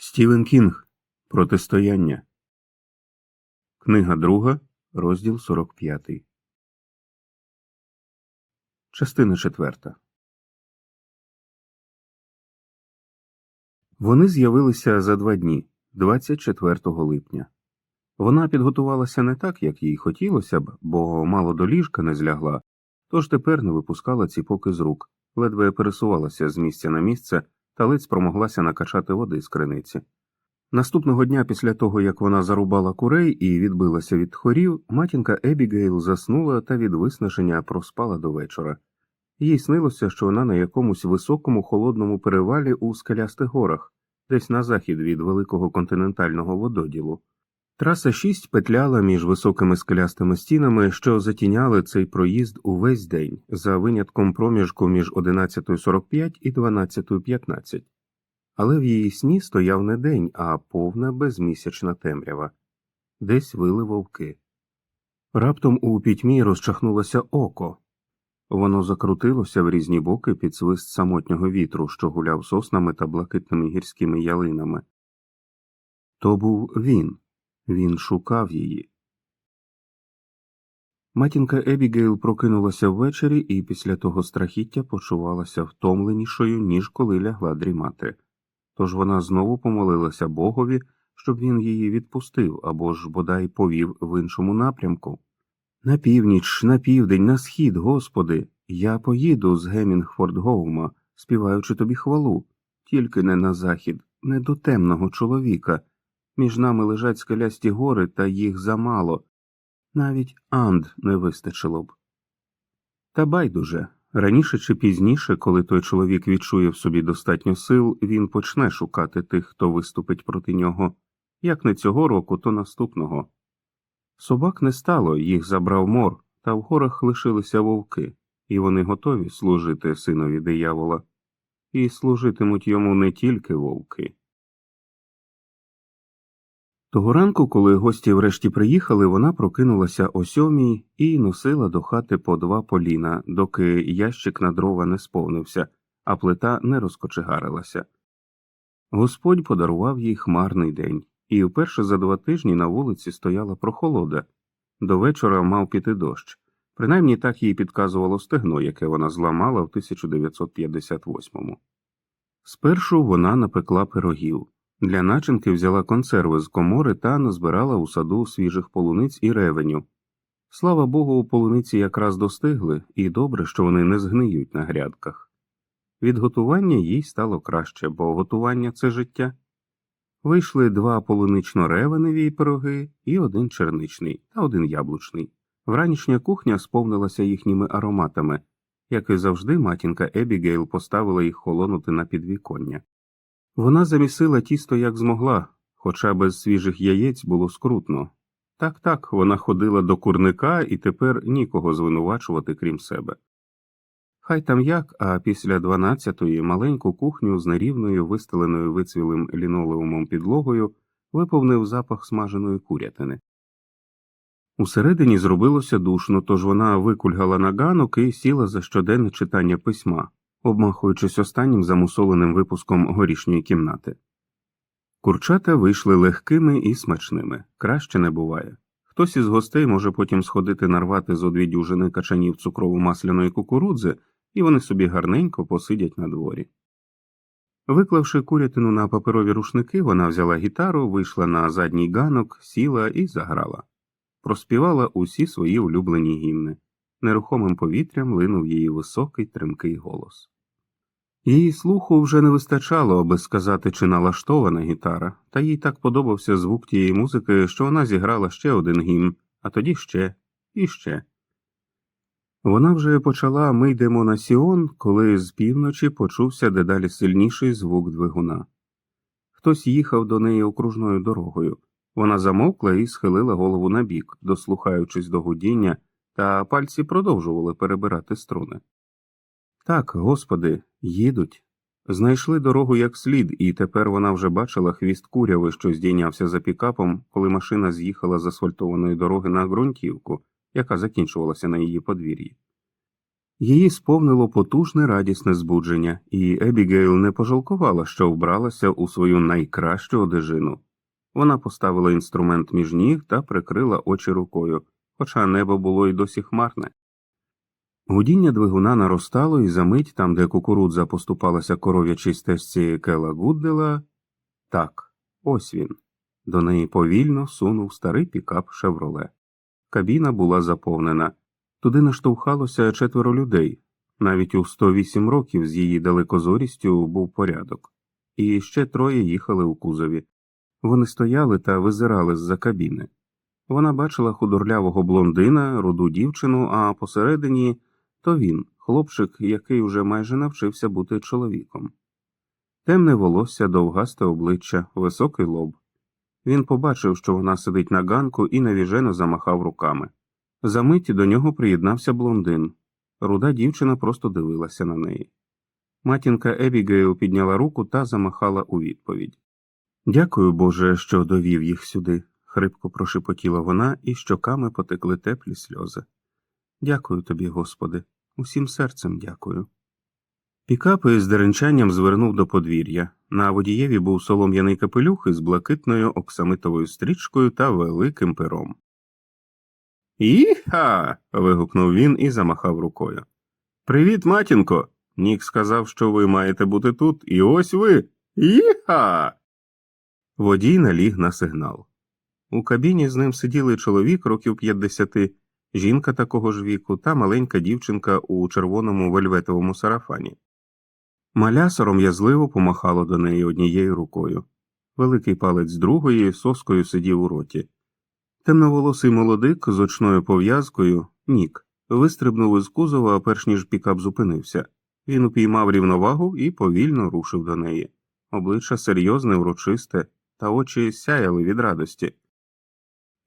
Стівен Кінг Протистояння. Книга друга, розділ 45. Частина четверта. Вони з'явилися за два дні, 24 липня. Вона підготувалася не так, як їй хотілося б, бо мало до ліжка не злягла, тож тепер не випускала ціпоки з рук, ледве пересувалася з місця на місце та ледь спромоглася накачати води з криниці. Наступного дня, після того як вона зарубала курей і відбилася від хорів, матінка Ебігейл заснула та від виснаження проспала до вечора. Їй снилося, що вона на якомусь високому холодному перевалі у скелястих горах, десь на захід від великого континентального вододілу. Траса 6 петляла між високими скелястими стінами, що затіняли цей проїзд увесь день, за винятком проміжку між 11.45 і 12.15. Але в її сні стояв не день, а повна безмісячна темрява. Десь вили вовки. Раптом у пітьмі розчахнулося око. Воно закрутилося в різні боки під свист самотнього вітру, що гуляв соснами та блакитними гірськими ялинами. То був він. Він шукав її. Матінка Ебігейл прокинулася ввечері і після того страхіття почувалася втомленішою, ніж коли лягла дрімати. Тож вона знову помолилася Богові, щоб він її відпустив або ж бодай повів в іншому напрямку. На північ, на південь, на схід, Господи, я поїду з Гемінгфорд-Гоума, співаючи тобі хвалу, тільки не на захід, не до темного чоловіка. Між нами лежать скелясті гори, та їх замало. Навіть анд не вистачило б. Та байдуже, раніше чи пізніше, коли той чоловік відчує в собі достатньо сил, він почне шукати тих, хто виступить проти нього. Як не цього року, то наступного. Собак не стало, їх забрав мор, та в горах лишилися вовки, і вони готові служити синові диявола, і служитимуть йому не тільки вовки. Того ранку, коли гості врешті приїхали, вона прокинулася о сьомій і носила до хати по два поліна, доки ящик на дрова не сповнився, а плита не розкочегарилася. Господь подарував їй хмарний день, і вперше за два тижні на вулиці стояла прохолода. До вечора мав піти дощ. Принаймні так їй підказувало стегно, яке вона зламала в 1958-му. Спершу вона напекла пирогів. Для начинки взяла консерви з комори та назбирала у саду свіжих полуниць і ревеню. Слава Богу, у полуниці якраз достигли, і добре, що вони не згниють на грядках. Від готування їй стало краще, бо готування це життя. Вийшли два полунично-ревеневі пироги і один черничний та один яблучний. Вранішня кухня сповнилася їхніми ароматами, як і завжди, матінка Ебігейл поставила їх холонути на підвіконня. Вона замісила тісто як змогла, хоча без свіжих яєць було скрутно. Так так, вона ходила до курника і тепер нікого звинувачувати, крім себе. Хай там як, а після дванадцятої маленьку кухню з нерівною вистеленою вицвілим лінолеумом підлогою виповнив запах смаженої курятини. Усередині зробилося душно, тож вона викульгала на ганок і сіла за щоденне читання письма обмахуючись останнім замусоленим випуском горішньої кімнати. Курчата вийшли легкими і смачними, краще не буває. Хтось із гостей може потім сходити нарвати зо дві дюжини качанів цукрово масляної кукурудзи, і вони собі гарненько посидять на дворі. Виклавши курятину на паперові рушники, вона взяла гітару, вийшла на задній ганок, сіла і заграла. Проспівала усі свої улюблені гімни. Нерухомим повітрям линув її високий тремкий голос. Її слуху вже не вистачало, аби сказати, чи налаштована гітара, та їй так подобався звук тієї музики, що вона зіграла ще один гімн, а тоді ще і ще. Вона вже почала ми йдемо на Сіон, коли з півночі почувся дедалі сильніший звук двигуна. Хтось їхав до неї окружною дорогою. Вона замовкла і схилила голову набік, дослухаючись до гудіння, та пальці продовжували перебирати струни. Так, господи, їдуть. Знайшли дорогу як слід, і тепер вона вже бачила хвіст куряви, що здійнявся за пікапом, коли машина з'їхала з асфальтованої дороги на ґрунтівку, яка закінчувалася на її подвір'ї. Її сповнило потужне радісне збудження, і Ебігейл не пожалкувала, що вбралася у свою найкращу одежину. Вона поставила інструмент між ніг та прикрила очі рукою, хоча небо було й досі хмарне. Гудіння двигуна наростало, і за мить, там, де кукурудза поступалася коров'ячій стежці Кела Гуддела, так, ось він. До неї повільно сунув старий пікап Шевроле. Кабіна була заповнена. Туди наштовхалося четверо людей. Навіть у 108 років з її далекозорістю був порядок, і ще троє їхали у кузові. Вони стояли та визирали з-за кабіни. Вона бачила худорлявого блондина, руду дівчину, а посередині то він, хлопчик, який уже майже навчився бути чоловіком. Темне волосся, довгасте обличчя, високий лоб. Він побачив, що вона сидить на ганку і навіжено замахав руками. Замить до нього приєднався блондин. Руда дівчина просто дивилася на неї. Матінка Ебігейл підняла руку та замахала у відповідь. Дякую, Боже, що довів їх сюди, хрипко прошепотіла вона, і щоками потекли теплі сльози. Дякую тобі, Господи, усім серцем дякую. Пікап із деренчанням звернув до подвір'я. На водієві був солом'яний капелюх із блакитною оксамитовою стрічкою та великим пером. Іха. вигукнув він і замахав рукою. Привіт, матінко. Нік сказав, що ви маєте бути тут, і ось ви. Іха. Водій наліг на сигнал. У кабіні з ним сиділи чоловік років 50, жінка такого ж віку та маленька дівчинка у червоному вельветовому сарафані. Маля сором'язливо помахало до неї однією рукою. Великий палець другої соскою сидів у роті. Темноволосий молодик з очною пов'язкою, Нік, вистрибнув із кузова, перш ніж пікап зупинився. Він упіймав рівновагу і повільно рушив до неї. Обличчя серйозне, урочисте, та очі сяяли від радості.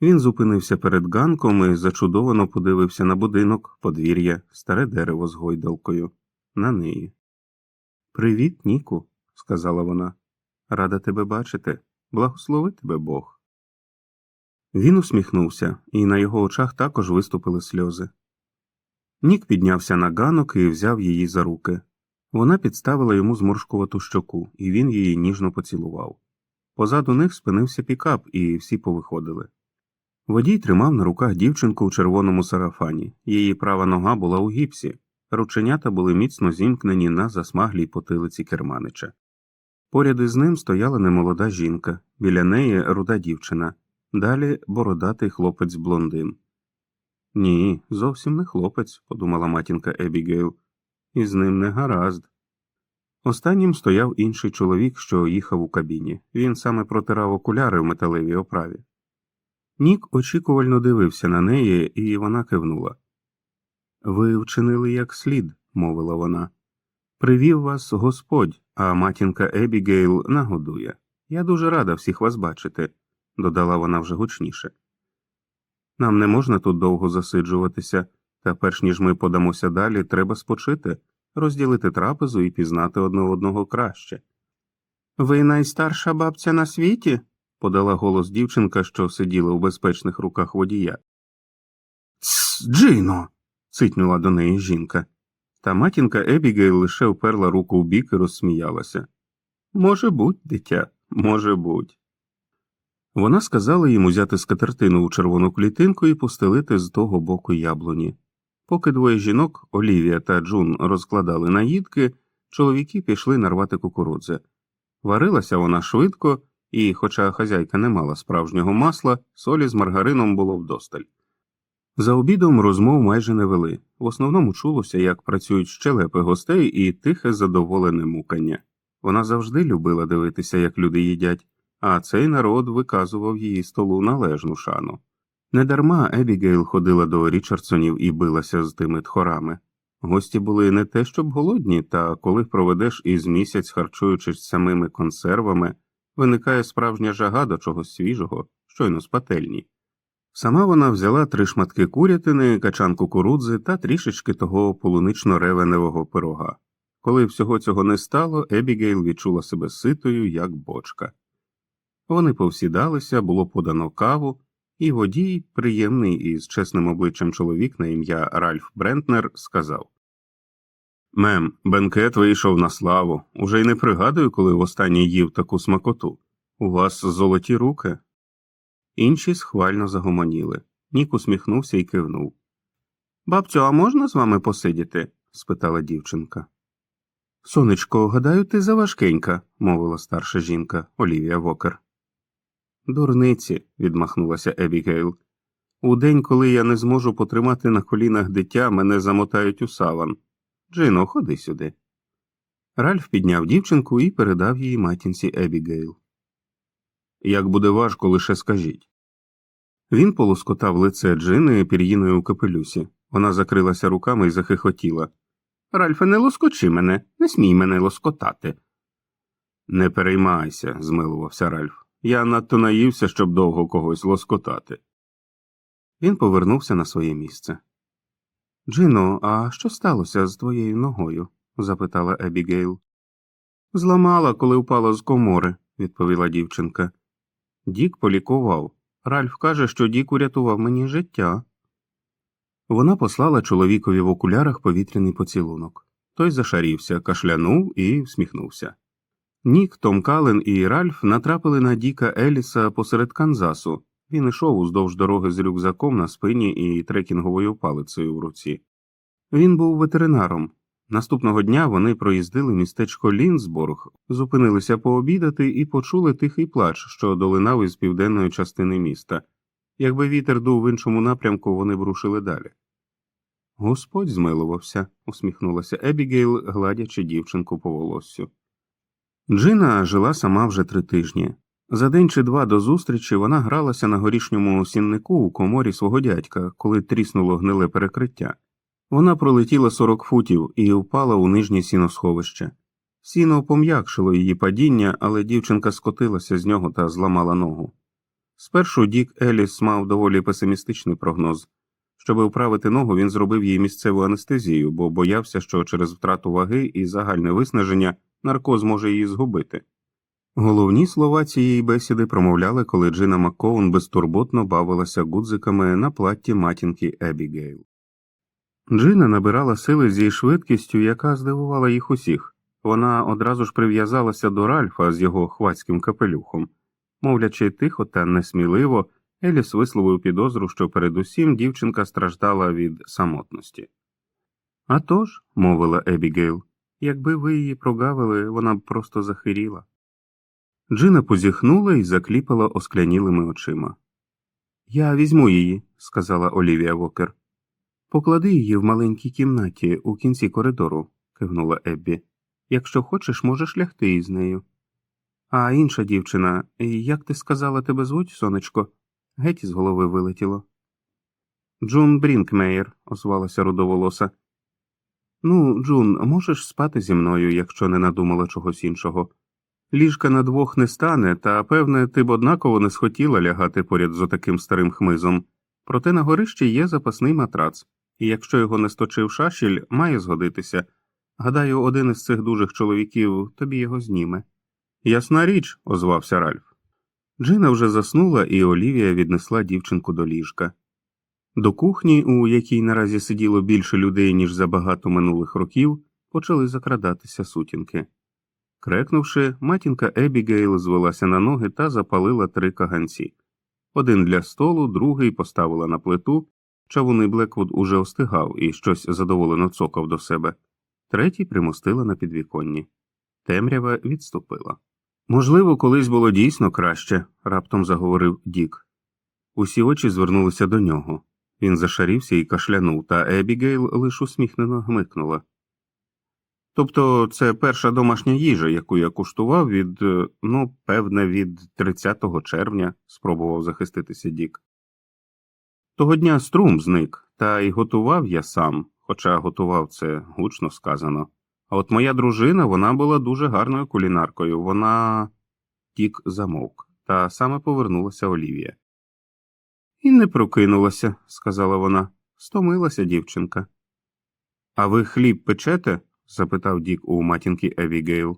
Він зупинився перед ганком і зачудовано подивився на будинок, подвір'я, старе дерево з гойдалкою, на неї. Привіт, Ніку, сказала вона. Рада тебе бачити. Благослови тебе Бог. Він усміхнувся, і на його очах також виступили сльози. Нік піднявся на ганок і взяв її за руки. Вона підставила йому зморшкувату щоку, і він її ніжно поцілував. Позаду них спинився пікап, і всі повиходили. Водій тримав на руках дівчинку у червоному сарафані, її права нога була у гіпсі, рученята були міцно зімкнені на засмаглій потилиці керманича. Поряд із ним стояла немолода жінка, біля неї руда дівчина, далі бородатий хлопець блондин. Ні, зовсім не хлопець, подумала матінка Ебігейл, і з ним не гаразд. Останнім стояв інший чоловік, що їхав у кабіні. Він саме протирав окуляри в металевій оправі. Нік очікувально дивився на неї, і вона кивнула. Ви вчинили як слід, мовила вона. Привів вас Господь, а матінка Ебігейл нагодує. Я дуже рада всіх вас бачити, додала вона вже гучніше. Нам не можна тут довго засиджуватися, та перш ніж ми подамося далі, треба спочити, розділити трапезу і пізнати одне одного краще. Ви найстарша бабця на світі? Подала голос дівчинка, що сиділа у безпечних руках водія. Тсс, Джино. цитнула до неї жінка. Та матінка Ебігейл лише вперла руку в бік і розсміялася. Може буть, дитя, може буть. Вона сказала їм узяти скатертину у червону клітинку і постелити з того боку яблуні. Поки двоє жінок, Олівія та Джун, розкладали наїдки, чоловіки пішли нарвати кукурудзи. Варилася вона швидко, і, хоча хазяйка не мала справжнього масла, солі з маргарином було вдосталь. За обідом розмов майже не вели. В основному чулося, як працюють щелепи гостей і тихе задоволене мукання. Вона завжди любила дивитися, як люди їдять, а цей народ виказував її столу належну шану. Недарма Ебігейл ходила до Річардсонів і билася з тими тхорами. Гості були не те, щоб голодні, та коли проведеш із місяць, харчуючись самими консервами, виникає справжня жага до чогось свіжого, щойно з пательні. Сама вона взяла три шматки курятини, качан кукурудзи та трішечки того полунично-ревеневого пирога. Коли всього цього не стало, Ебігейл відчула себе ситою, як бочка. Вони повсідалися, було подано каву, і водій, приємний і з чесним обличчям чоловік на ім'я Ральф Брентнер, сказав Мем, бенкет вийшов на славу. Уже й не пригадую, коли востаннє їв таку смакоту. У вас золоті руки. Інші схвально загомоніли. Нік усміхнувся і кивнув. Бабцю, а можна з вами посидіти? спитала дівчинка. Сонечко, гадаю, ти заважкенька, мовила старша жінка Олівія Вокер. Дурниці, відмахнулася Ебігейл. У день, коли я не зможу потримати на колінах дитя, мене замотають у саван. Джино, ходи сюди. Ральф підняв дівчинку і передав її матінці Ебігейл. Як буде важко, лише скажіть. Він полоскотав лице Джини пір'їною у капелюсі. Вона закрилася руками і захихотіла. Ральфе, не лоскочи мене, не смій мене лоскотати. Не переймайся, змилувався Ральф. Я надто наївся, щоб довго когось лоскотати. Він повернувся на своє місце. Джино, а що сталося з твоєю ногою? запитала Ебігейл. Зламала, коли впала з комори, відповіла дівчинка. Дік полікував. Ральф каже, що Дік урятував мені життя. Вона послала чоловікові в окулярах повітряний поцілунок. Той зашарівся, кашлянув і всміхнувся. Нік, Том Кален і Ральф натрапили на Діка Еліса посеред Канзасу. Він ішов уздовж дороги з рюкзаком на спині і трекінговою палицею в руці. Він був ветеринаром. Наступного дня вони проїздили містечко Лінсборг, зупинилися пообідати і почули тихий плач, що долинав із південної частини міста. Якби вітер дув в іншому напрямку, вони б рушили далі. Господь змилувався, усміхнулася Ебігейл, гладячи дівчинку по волоссю. Джина жила сама вже три тижні. За день чи два до зустрічі вона гралася на горішньому сіннику у коморі свого дядька, коли тріснуло гниле перекриття. Вона пролетіла 40 футів і впала у нижнє сіносховище. Сіно пом'якшило її падіння, але дівчинка скотилася з нього та зламала ногу. Спершу Дік Еліс мав доволі песимістичний прогноз. Щоб вправити ногу, він зробив їй місцеву анестезію, бо боявся, що через втрату ваги і загальне виснаження наркоз може її згубити. Головні слова цієї бесіди промовляли, коли Джина Маккоун безтурботно бавилася гудзиками на платті матінки Ебігейл. Джина набирала сили зі швидкістю, яка здивувала їх усіх. Вона одразу ж прив'язалася до Ральфа з його хвацьким капелюхом. Мовлячи тихо та несміливо, Еліс висловив підозру, що передусім дівчинка страждала від самотності. «А тож», – мовила Ебігейл, якби ви її прогавили, вона б просто захиріла. Джина позіхнула і закліпала осклянілими очима. Я візьму її, сказала Олівія Вокер. Поклади її в маленькій кімнаті у кінці коридору, кивнула Еббі. Якщо хочеш, можеш лягти із нею. А інша дівчина, як ти сказала, тебе звуть, сонечко? Геть із голови вилетіло. Джун Брінкмейер, озвалася рудоволоса. Ну, Джун, можеш спати зі мною, якщо не надумала чогось іншого. Ліжка на двох не стане, та, певне, ти б однаково не схотіла лягати поряд з отаким старим хмизом. Проте на горищі є запасний матрац, і якщо його не сточив шашіль, має згодитися. Гадаю, один із цих дужих чоловіків тобі його зніме. Ясна річ, озвався Ральф. Джина вже заснула, і Олівія віднесла дівчинку до ліжка. До кухні, у якій наразі сиділо більше людей, ніж за багато минулих років, почали закрадатися сутінки. Крекнувши, матінка Ебігейл звелася на ноги та запалила три каганці. Один для столу, другий поставила на плиту, чавуний Блеквуд уже остигав і щось задоволено цокав до себе, третій примостила на підвіконні. Темрява відступила. Можливо, колись було дійсно краще, раптом заговорив Дік. Усі очі звернулися до нього. Він зашарівся і кашлянув, та Ебігейл лиш усміхнено гмикнула. Тобто це перша домашня їжа, яку я куштував від, е, ну, певне, від 30 червня, спробував захиститися Дік. Того дня струм зник, та й готував я сам, хоча готував це гучно сказано. А от моя дружина вона була дуже гарною кулінаркою. Вона. Тік замовк, та саме повернулася Олівія. І не прокинулася, сказала вона. Стомилася дівчинка. А ви хліб печете? Запитав Дік у матінки Евігейл.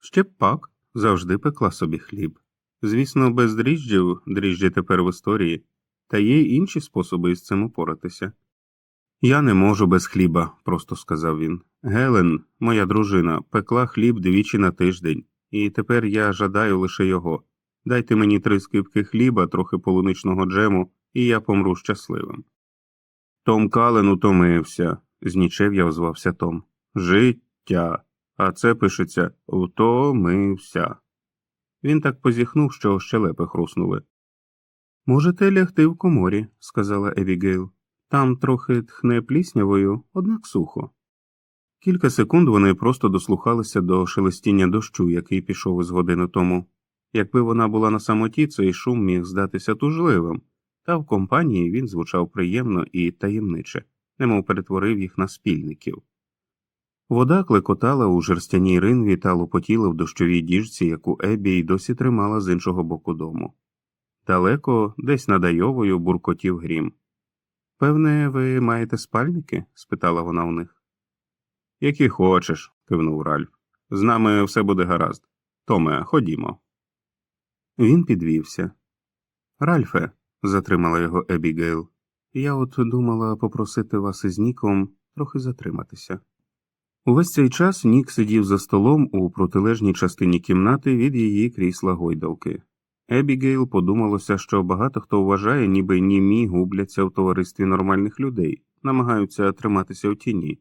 Ще б пак, завжди пекла собі хліб. Звісно, без дріжджів, дріжджі тепер в історії, та є й інші способи із цим упоратися. Я не можу без хліба, просто сказав він. Гелен, моя дружина, пекла хліб двічі на тиждень, і тепер я жадаю лише його. Дайте мені три скипки хліба, трохи полуничного джему, і я помру щасливим. Том Кален утомився, знічев'я озвався Том. Життя. А це пишеться утомився. Він так позіхнув, що щелепи хруснули. Можете лягти в коморі, сказала Евігейл. Там трохи тхне пліснявою, однак сухо. Кілька секунд вони просто дослухалися до шелестіння дощу, який пішов із години тому. Якби вона була на самоті, цей шум міг здатися тужливим, та в компанії він звучав приємно і таємниче, немов перетворив їх на спільників. Вода клекотала у жерстяній ринві та лопотіла в дощовій діжці, яку Ебі й досі тримала з іншого боку дому. Далеко, десь над Айовою, буркотів грім. Певне, ви маєте спальники? спитала вона у них. Які хочеш, кивнув Ральф. З нами все буде гаразд. Томе, ходімо. Він підвівся. Ральфе, затримала його Ебігейл, я от думала попросити вас із Ніком трохи затриматися. Увесь цей час Нік сидів за столом у протилежній частині кімнати від її крісла гойдалки. Ебігейл подумалося, що багато хто вважає, ніби німі губляться в товаристві нормальних людей, намагаються триматися в тіні.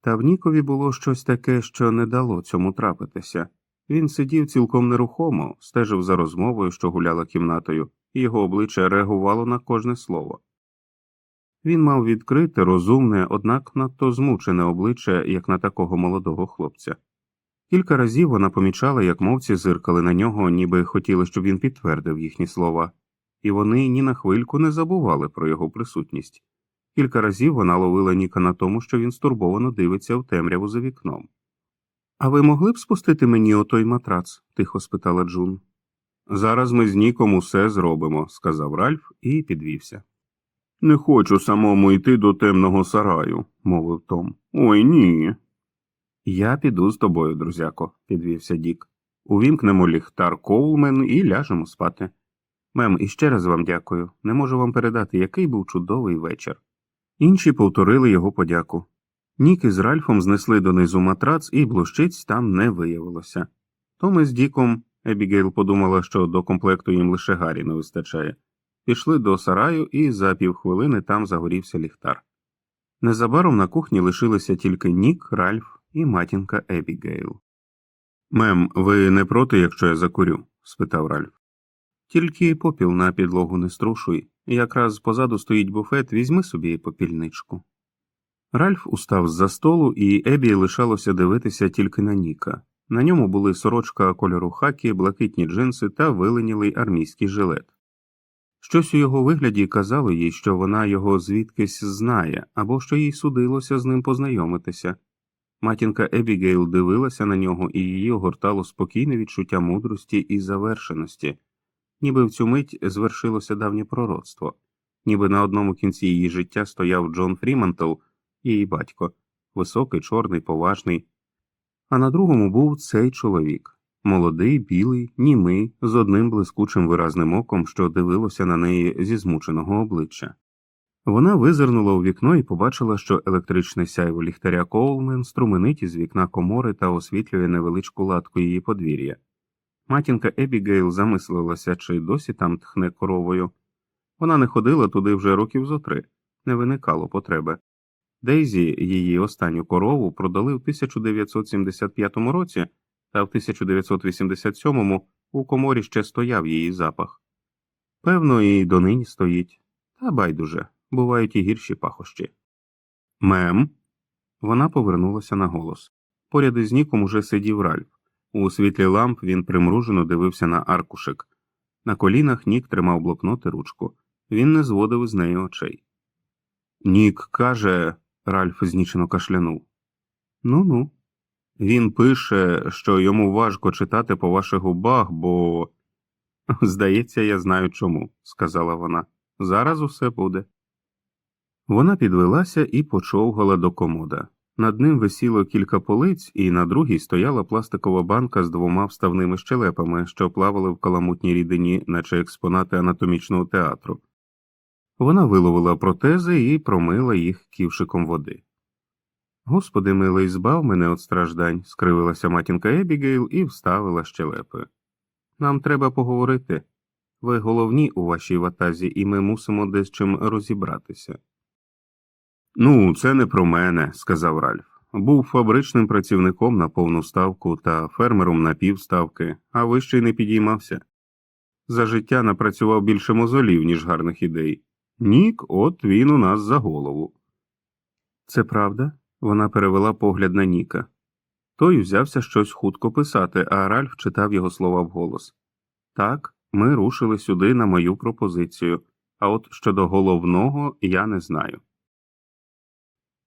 Та в Нікові було щось таке, що не дало цьому трапитися. Він сидів цілком нерухомо, стежив за розмовою, що гуляла кімнатою, і його обличчя реагувало на кожне слово. Він мав відкрите, розумне, однак надто змучене обличчя, як на такого молодого хлопця. Кілька разів вона помічала, як мовці зиркали на нього, ніби хотіли, щоб він підтвердив їхні слова, і вони ні на хвильку не забували про його присутність. Кілька разів вона ловила Ніка на тому, що він стурбовано дивиться в темряву за вікном. А ви могли б спустити мені отой матрац? тихо спитала Джун. Зараз ми з Ніком усе зробимо, сказав Ральф і підвівся. Не хочу самому йти до темного сараю, мовив Том. Ой ні. Я піду з тобою, друзяко, підвівся Дік. Увімкнемо ліхтар Коулмен і ляжемо спати. Мем, іще раз вам дякую. Не можу вам передати, який був чудовий вечір. Інші повторили його подяку. Нік із Ральфом знесли донизу матрац, і блощиць там не виявилося. Том із Діком, Ебігейл подумала, що до комплекту їм лише Гаррі не вистачає. Пішли до сараю, і за півхвилини там загорівся ліхтар. Незабаром на кухні лишилися тільки Нік, Ральф і матінка Ебігейл. Мем, ви не проти, якщо я закурю? спитав Ральф. Тільки попіл на підлогу не струшуй, якраз позаду стоїть буфет, візьми собі попільничку. Ральф устав з за столу, і Ебі лишалося дивитися тільки на Ніка. На ньому були сорочка кольору хакі, блакитні джинси та виленілий армійський жилет. Щось у його вигляді казало їй, що вона його звідкись знає, або що їй судилося з ним познайомитися. Матінка Ебігейл дивилася на нього, і її огортало спокійне відчуття мудрості і завершеності, ніби в цю мить звершилося давнє пророцтво, ніби на одному кінці її життя стояв Джон Фрімантл, її батько, високий, чорний, поважний, а на другому був цей чоловік молодий, білий, німий, з одним блискучим виразним оком, що дивилося на неї зі змученого обличчя. Вона визирнула у вікно і побачила, що електричне сяйво ліхтаря Коулмен струменить із вікна комори та освітлює невеличку латку її подвір'я. Матінка Ебігейл замислилася, чи досі там тхне коровою. Вона не ходила туди вже років зо три, не виникало потреби. Дейзі її останню корову продали в 1975 році, та в 1987-му у коморі ще стояв її запах. Певно, і донині стоїть, та байдуже бувають і гірші пахощі. Мем. Вона повернулася на голос. Поряд із Ніком уже сидів Ральф. У світлі ламп він примружено дивився на аркушик. На колінах Нік тримав блокнот і ручку. Він не зводив з неї очей. Нік каже, Ральф знічено кашлянув. Ну ну. Він пише, що йому важко читати по ваших губах, бо. Здається, я знаю чому, сказала вона. Зараз усе буде. Вона підвелася і почовгала до комода. Над ним висіло кілька полиць, і на другій стояла пластикова банка з двома вставними щелепами, що плавали в каламутній рідині, наче експонати анатомічного театру. Вона виловила протези і промила їх ківшиком води. Господи милий, збав мене від страждань, скривилася матінка Ебігейл і вставила щелепи. Нам треба поговорити. Ви головні у вашій ватазі, і ми мусимо десь чим розібратися. Ну, це не про мене, сказав Ральф. Був фабричним працівником на повну ставку та фермером на півставки, а вище й не підіймався. За життя напрацював більше мозолів, ніж гарних ідей. Нік, от він у нас за голову. Це правда? Вона перевела погляд на Ніка. Той взявся щось хутко писати, а Ральф читав його слова вголос. Так, ми рушили сюди на мою пропозицію, а от щодо головного я не знаю.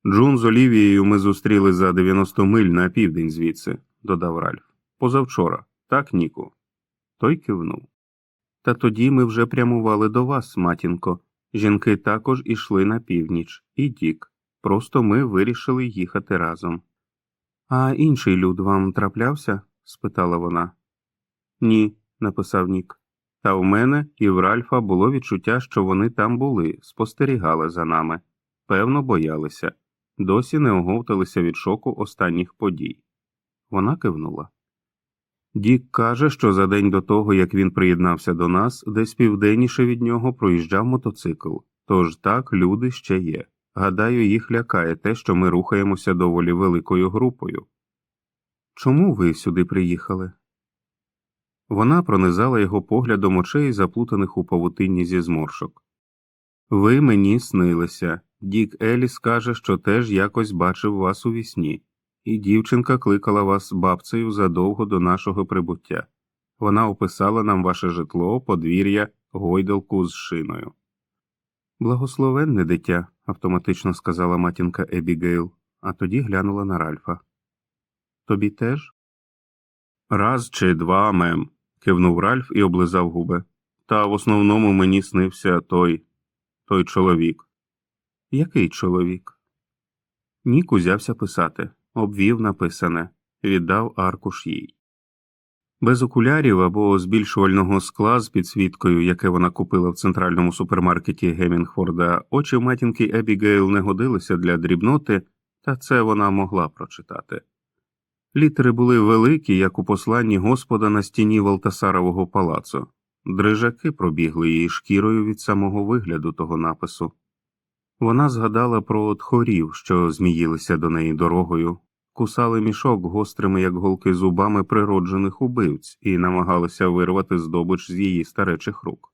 Джун з Олівією ми зустріли за 90 миль на південь звідси, додав Ральф. Позавчора, так, Ніку. Той кивнув. Та тоді ми вже прямували до вас, матінко. Жінки також ішли на північ, і Дік. Просто ми вирішили їхати разом. А інший люд вам траплявся? спитала вона. Ні, написав Нік. Та в мене і в Ральфа було відчуття, що вони там були, спостерігали за нами. Певно, боялися, досі не оговталися від шоку останніх подій. Вона кивнула. Дік каже, що за день до того, як він приєднався до нас, десь південніше від нього проїжджав мотоцикл. Тож так люди ще є. Гадаю, їх лякає те, що ми рухаємося доволі великою групою. Чому ви сюди приїхали? Вона пронизала його поглядом очей, заплутаних у павутинні зі зморшок. Ви мені снилися. Дік Еліс каже, що теж якось бачив вас у вісні, і дівчинка кликала вас бабцею задовго до нашого прибуття. Вона описала нам ваше житло, подвір'я, гойдалку з шиною. Благословенне дитя, автоматично сказала матінка Ебігейл, а тоді глянула на Ральфа. Тобі теж? Раз чи два, мем, кивнув Ральф і облизав губи. Та в основному мені снився той той чоловік. Який чоловік? Нік узявся писати, обвів написане, віддав аркуш їй. Без окулярів або збільшувального скла з підсвіткою, яке вона купила в центральному супермаркеті Гемінгфорда, очі матінки Ебігейл не годилися для дрібноти, та це вона могла прочитати. Літери були великі, як у посланні Господа на стіні Валтасарового палацу. Дрижаки пробігли її шкірою від самого вигляду того напису. Вона згадала про тхорів, що зміїлися до неї дорогою, кусали мішок гострими, як голки зубами природжених убивць, і намагалися вирвати здобич з її старечих рук.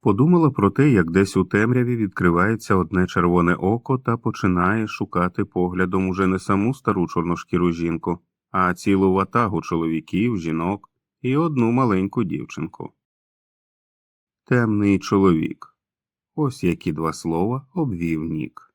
Подумала про те, як десь у темряві відкривається одне червоне око та починає шукати поглядом уже не саму стару чорношкіру жінку, а цілу ватагу чоловіків, жінок і одну маленьку дівчинку. Темний чоловік. Ось які два слова обвів Нік.